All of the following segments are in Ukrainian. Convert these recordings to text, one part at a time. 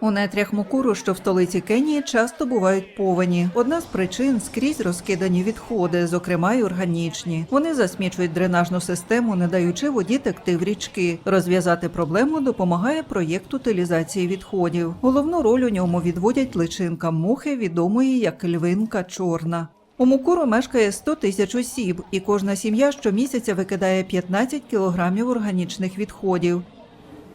У нетрях Мукуру, що в столиці Кенії, часто бувають повені. Одна з причин скрізь розкидані відходи, зокрема й органічні. Вони засмічують дренажну систему, не даючи воді текти в річки. Розв'язати проблему допомагає проєкт утилізації відходів. Головну роль у ньому відводять личинкам мухи, відомої як львинка чорна. У Мукуру мешкає 100 тисяч осіб, і кожна сім'я щомісяця викидає 15 кілограмів органічних відходів.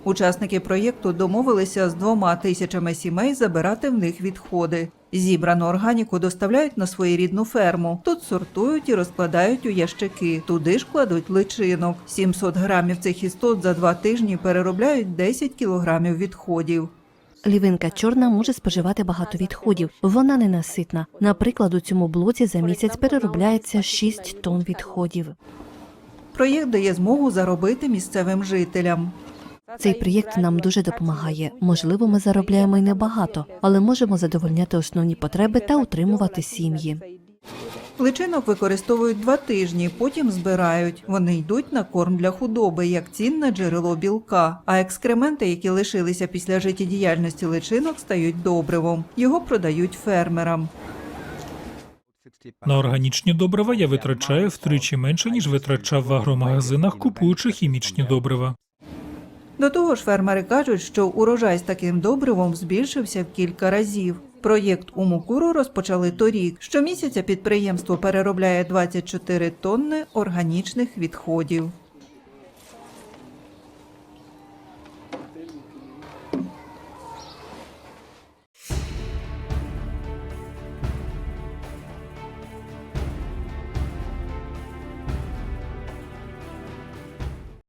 Учасники проєкту домовилися з двома тисячами сімей забирати в них відходи. Зібрану органіку доставляють на своєрідну ферму. Тут сортують і розкладають у ящики. Туди ж кладуть личинок. 700 грамів цих істот за два тижні переробляють 10 кілограмів відходів. Лівинка чорна може споживати багато відходів. Вона ненаситна. Наприклад, у цьому блоці за місяць переробляється 6 тонн відходів. Проєкт дає змогу заробити місцевим жителям. Цей проєкт нам дуже допомагає. Можливо, ми заробляємо й небагато, але можемо задовольняти основні потреби та утримувати сім'ї. Личинок використовують два тижні, потім збирають. Вони йдуть на корм для худоби, як цінне джерело білка. А екскременти, які лишилися після життєдіяльності личинок, стають добривом. Його продають фермерам. На органічні добрива я витрачаю втричі менше, ніж витрачав в агромагазинах, купуючи хімічні добрива. До того ж, фермери кажуть, що урожай з таким добривом збільшився в кілька разів. Проєкт у Мукуру розпочали торік. Щомісяця підприємство переробляє 24 тонни органічних відходів.